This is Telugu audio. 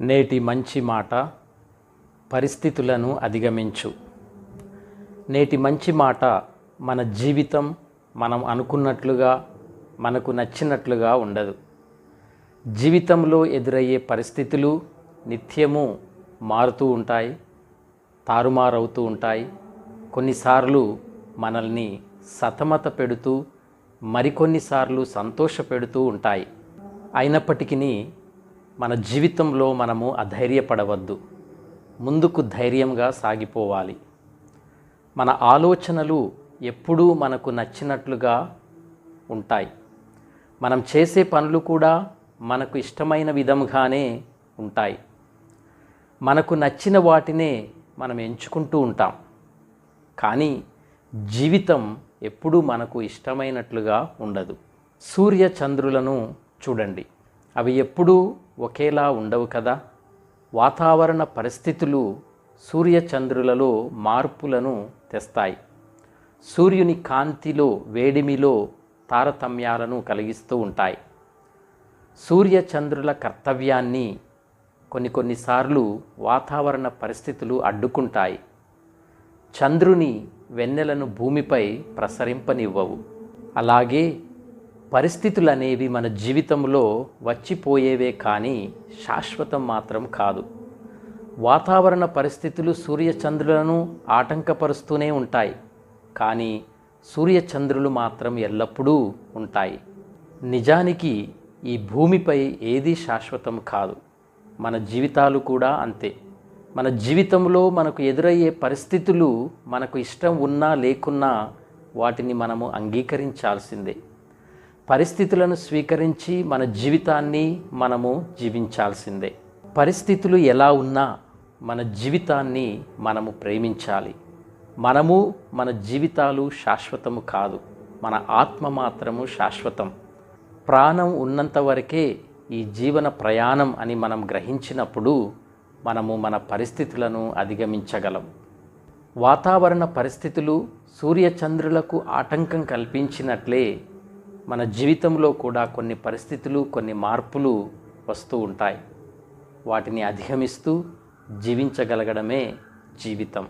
నేటి మంచి మాట పరిస్థితులను అధిగమించు. నేటి మంచి మాట మన జీవితం మనం అనుకున్నట్లుగా మనకు నచ్చినట్లుగా ఉండదు. జీవితంలో ఎదురయ్యే పరిస్థితులు నిత్యము మారుతూ ఉంటాయి తారుమారవుతూ ఉంటాయి. కొన్నిసార్లు మనల్ని సతమత పెడుతూ మరికొన్నిసార్లు సంతోషపెడుతూ ఉంటాయి. అయినప్పటికీ మన జీవితంలో మనము అధైర్యపడవద్దు. ముందుకు ధైర్యంగా సాగిపోవాలి. మన ఆలోచనలు ఎప్పుడూ మనకు నచ్చినట్లుగా ఉంటాయి. మనం చేసే పనులు కూడా మనకు ఇష్టమైన విధంగానే ఉంటాయి. మనకు నచ్చిన వాటినే మనం ఎంచుకుంటూ ఉంటాం. కానీ జీవితం ఎప్పుడూ మనకు ఇష్టమైనట్లుగా ఉండదు. సూర్య చంద్రులను చూడండి. అవి ఎప్పుడూ ఒకేలా ఉండవు కదా? వాతావరణ పరిస్థితులు సూర్యచంద్రులలో మార్పులను తెస్తాయి. సూర్యుని కాంతిలో వేడిమిలో తారతమ్యాలను కలిగిస్తూ ఉంటాయి. సూర్యచంద్రుల కర్తవ్యాన్ని కొన్ని కొన్నిసార్లు వాతావరణ పరిస్థితులు అడ్డుకుంటాయి. చంద్రుని వెన్నెలను భూమిపై ప్రసరింపనివ్వవు. అలాగే పరిస్థితులు అనేవి మన జీవితంలో వచ్చిపోయేవే కానీ శాశ్వతం మాత్రం కాదు. వాతావరణ పరిస్థితులు సూర్యచంద్రులను ఆటంకపరుస్తూనే ఉంటాయి. కానీ సూర్యచంద్రులు మాత్రం ఎల్లప్పుడూ ఉంటాయి. నిజానికి ఈ భూమిపై ఏదీ శాశ్వతం కాదు. మన జీవితాలు కూడా అంతే. మన జీవితంలో మనకు ఎదురయ్యే పరిస్థితులు మనకు ఇష్టం ఉన్నా లేకున్నా వాటిని మనము అంగీకరించాల్సిందే. పరిస్థితులను స్వీకరించి మన జీవితాన్ని మనము జీవించాల్సిందే. పరిస్థితులు ఎలా ఉన్నా మన జీవితాన్ని మనము ప్రేమించాలి. మనము మన జీవితాలు శాశ్వతము కాదు. మన ఆత్మ మాత్రము శాశ్వతం. ప్రాణం ఉన్నంత వరకే ఈ జీవన ప్రయాణం అని మనం గ్రహించినప్పుడు మనము మన పరిస్థితులను అధిగమించగలం. వాతావరణ పరిస్థితులు సూర్యచంద్రులకు ఆటంకం కల్పించినట్లే మన జీవితంలో కూడా కొన్ని పరిస్థితులు కొన్ని మార్పులు వస్తూ ఉంటాయి. వాటిని అధిగమిస్తూ జీవించగలగడమే జీవితం.